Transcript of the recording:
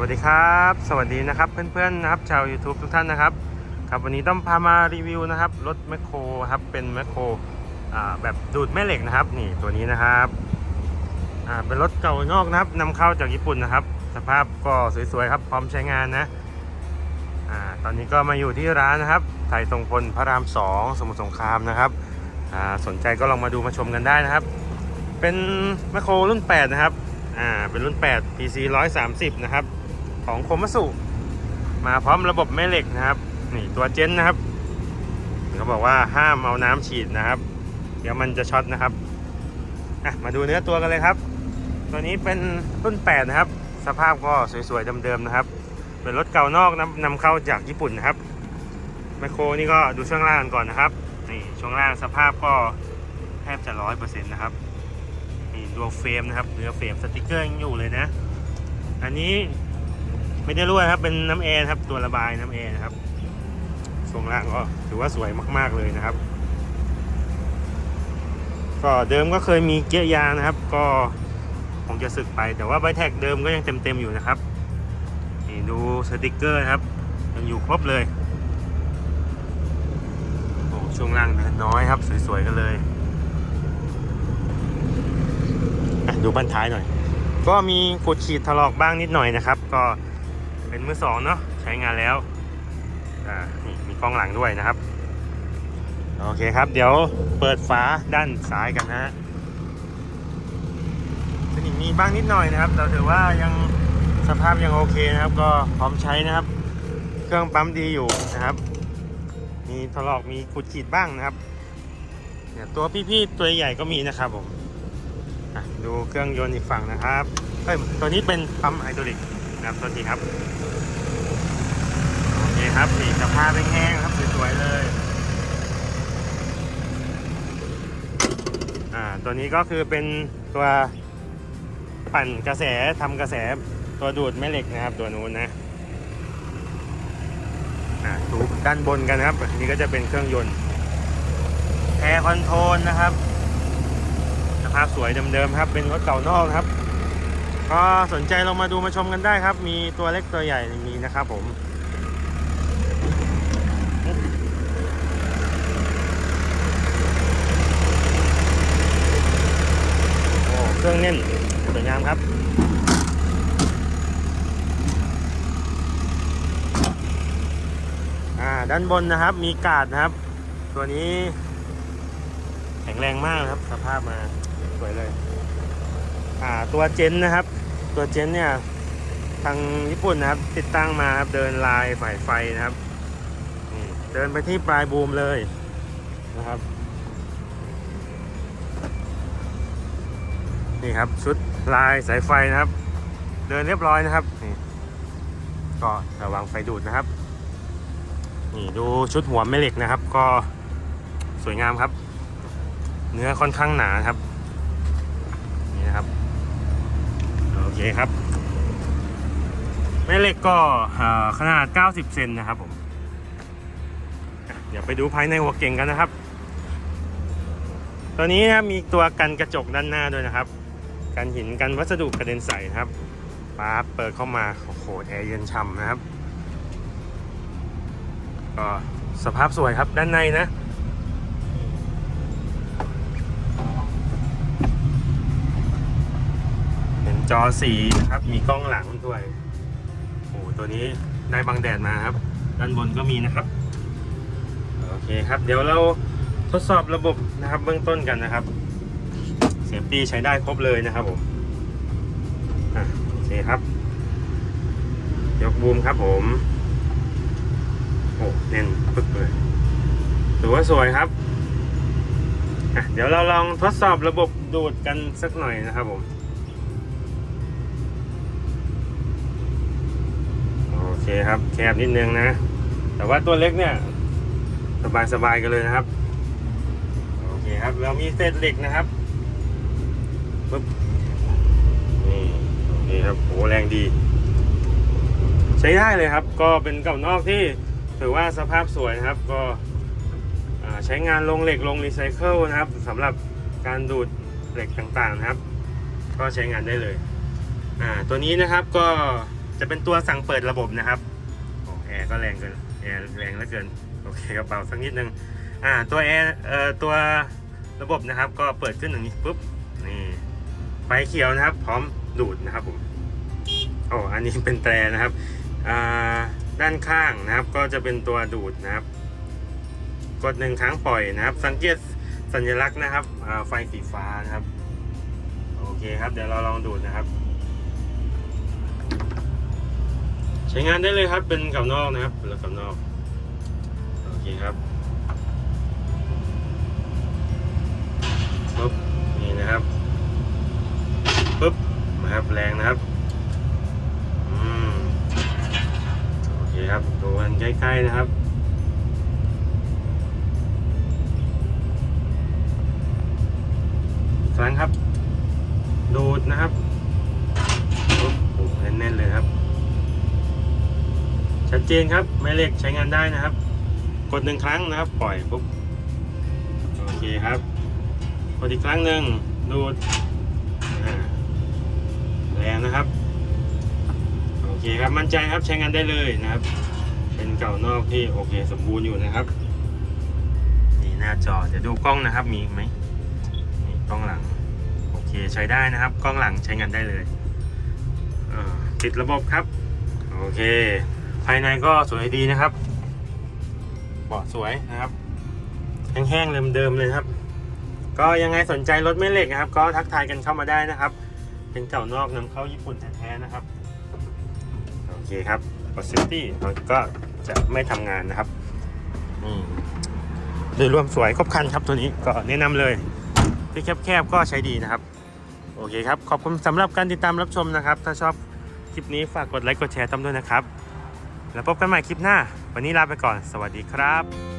วัสดีครับ สวัสดีนะครับ เพื่อนๆนะครับชาว YouTube ทุกท่านนะครับครับวันนี้ต้องพามารีวิวนะครับรถแมคโครครับเป็นแมคโครแบบดูดแม่เหล็กนะครับนี่ตัวนี้นะครับเป็นรถเก่านอกนะครับนำเข้าจากญี่ปุ่นนะครับ สภาพก็สวยๆครับพร้อมใช้งานนะอตอนนี้ก็มาอยู่ที่ร้านนะครับไทยตรงพลพระราม 2 สมุทรสงครามนะครับสนใจก็ลองมาดูมาชมกันได้นะครับ เป็นแมคโครรุ่น 8 นะครับอ่าเป็นรุ่น 8 PC 130 นะครับ ของโคมัสุ มาพร้อมระบบแม่เหล็กนะครับ นี่ตัวเจนนะครับเขาบอกว่าห้ามเอาน้ำฉีดนะครับ เดี๋ยวมันจะช็อตนะครับอะมาดูเนื้อตัวกันเลยครับ ตัวนี้เป็นรุ่น8นะครับ สภาพก็สวยๆเดิมๆนะครับ เป็นรถเก่านอกนำนำเข้าจากญี่ปุ่นนะครับแมโครนี่ก็ดูช่วงล่างกันก่อนนะครับนี่ช่วงล่างสภาพก็แทบจะร้อยเปอร์เซ็นต์นะครับนี่ดวงเฟรมนะครับเนื้อเฟรมสติกเกอร์ยังอยู่เลยนะ อันนี้ ไม่ได้รั่วครับเป็นน้ำแอร์ครับตัวระบายน้ำแอร์นะครับช่วงล่างก็ถือว่าสวยมาก ๆเลยนะครับ ก็เดิมก็เคยมีเกียร์ยางนะครับ ก็คงจะสึกไป แต่ว่าใบแท็กเดิมก็ยังเต็มๆอยู่นะครับนี่ดูสติกเกอร์ครับยังอยู่ครบเลยโอ้ช่วงล่างเนินน้อยครับ สวยๆกันเลยอะดูบั้นท้ายหน่อย ก็มีขูดขีดถลอกบ้างนิดหน่อยนะครับ ก็ เป็นมือสองเนาะใช้งานแล้วอ่านี่มีกล้องหลังด้วยนะครับ โอเคครับ เดี๋ยวเปิดฝาด้านซ้ายกันนะฮะสนิมมีบ้างนิดหน่อยนะครับ เราถือว่ายังสภาพยังโอเคนะครับ ก็พร้อมใช้นะครับ เครื่องปั๊มดีอยู่นะครับ มีถลอกมีขูดขีดบ้างนะครับเนี่ยตัวพี่ๆตัวใหญ่ก็มีนะครับผมดูเครื่องยนต์อีกฝั่งนะครับเอ้ยตัวนี้เป็นปั๊มไฮดรอลิก ครับตัวทีครับโอเคครับนี่สภาพแห้งๆครับสวยๆเลยอ่าตัวนี้ก็คือเป็นตัวปั่นกระแสทำกระแสตัวดูดแม่เหล็กนะครับ ตัวนู้นนะอ่าดูด้านบนกันครับนนี้ก็จะเป็นเครื่องยนต์แอร์คอนโทรลนะครับสภาพสวยเดิมๆครับเป็นรถเก่านอกครับ ก็สนใจลองมาดูมาชมกันได้ครับ มีตัวเล็กตัวใหญ่มีนะครับผมโอ้เครื่องแน่นสวยงามครับอ่าด้านบนนะครับมีกาดนะครับ ตัวนี้แข็งแรงมากนะครับ สภาพมาสวยเลย อ่าตัวเจนนะครับ ตัวเจนเนี่ยทางญี่ปุ่นนะครับ ติดตั้งมาครับเดินลายสายไฟนะครับเดินไปที่ปลายบูมเลยนะครับนี่ครับชุดลายสายไฟนะครับ เดินเรียบร้อยนะครับนี่ก็ระวังไฟดูดนะครับนี่ดูชุดหัวแม่เหล็กนะครับ ก็สวยงามครับ เนื้อค่อนข้างหนาครับ อเคครับ แม่เหล็กก็อ่าขนาด 90 เซนนะครับผมอะเดี๋ยวไปดูภายในหัวเก่งกันนะครับ ตัวนี้นะมีตัวกันกระจกด้านหน้าด้วยนะครับ กันหินกันวัสดุกระเด็นใส่นะครับป๊าเปิดเข้ามาโอ้โหแอร์เย็นฉ่ำนะครับ ก็สภาพสวยครับด้านในนะ จอสีนะครับ มีกล้องหลังด้วยโอ้โหตัวนี้ได้บังแดดมาครับ ด้านบนก็มีนะครับ โอเคครับ เดี๋ยวเราทดสอบระบบนะครับ เบื้องต้นกันนะครับเซฟตี้ใช้ได้ครบเลยนะครับผมโอเคครับ ยกบูมครับผมโอ้เน่นปึ๊กเลยถือว่าสวยครับเดี๋ยวเราลองทดสอบระบบดูดกันสักหน่อยนะครับผม เคครับแคบนิดนึงนะ แต่ว่าตัวเล็กเนี่ย สบายสบายกันเลยนะครับ โอเคครับ เรามีเศษเหล็กนะครับปึ๊บนี่โอเครับโหแรงดี ใช้ได้เลยครับ ก็เป็นเก่านอกที่ถือว่าสภาพสวยนะครับ ก็ใช้งานลงเหล็กลงรีไซเคิลนะครับสำหรับการดูดเหล็กต่างๆนะครับ ก็ใช้งานได้เลย อ่าตัวนี้นะครับก็ จะเป็นตัวสั่งเปิดระบบนะครับโอ้แอร์ก็แรงเกินแอร์แรงเหลือเกินโอเคกระเป๋าสักนิดนึงอ่าตัวแอร์เอ่อตัวระบบนะครับ ก็เปิดขึ้นอย่างนี้ปุ๊บนี่ไฟเขียวนะครับ พร้อมดูดนะครับผมโอ้อันนี้เป็นแตรนะครับอ่าด้านข้างนะครับ ก็จะเป็นตัวดูดนะครับ กดหนึ่งครั้งปล่อยนะครับ สังเกตสัญลักษณ์นะครับไฟสีฟ้านะครับ โอเคครับ เดี๋ยวเราลองดูดนะครับ ใช้งานได้เลยครับ เป็นกับนอกนะครับเป็นกับนอก โอเคครับปุ๊บนี่นะครับปุ๊บนะครับแรงนะครับอืมโอเคครับดูกันใกล้ๆนะครับ เจนครับแม่เหล็กใช้งานได้นะครับ กดหนึ่งครั้งนะครับ ปล่อยปุ๊บโอเคครับกดอีกครั้งหนึ่งดูดแรงนะครับโอเคครับมั่นใจครับใช้งานได้เลยนะครับ เป็นเก่านอกที่โอเคสมบูรณ์อยู่นะครับนี่หน้าจอเดี๋ยวดูกล้องนะครับมีไหมนี่กล้องหลังโอเคใช้ได้นะครับ กล้องหลังใช้งานได้เลยอ่าติดระบบครับ โอเค ภายในก็สวยดีนะครับเบาะสวยนะครับแห้งๆเดิมๆเลยครับ ก็ยังไงสนใจรถแม่เหล็กนะครับ ก็ทักทายกันเข้ามาได้นะครับ เป็นเก่านอกนำเข้าญี่ปุ่นแท้ๆนะครับโอเคครับ Positivity ก็จะไม่ทำงานนะครับโดยรวมสวยครบครันครับตัวนี้ก็แนะนำเลยที่แคบๆก็ใช้ดีนะครับ โอเคครับ ขอบคุณสำหรับการติดตามรับชมนะครับ ถ้าชอบคลิปนี้ฝากกดไลค์กดแชร์ต้อมด้วยนะครับ แล้วพบกันใหม่คลิปหน้า วันนี้ลาไปก่อน สวัสดีครับ